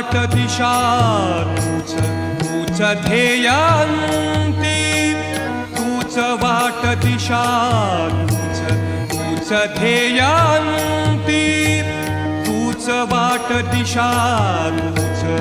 आट दिशानूच तूच धेयान्ती तूच वाट दिशानूच तूच धेयान्ती तूच वाट दिशानूच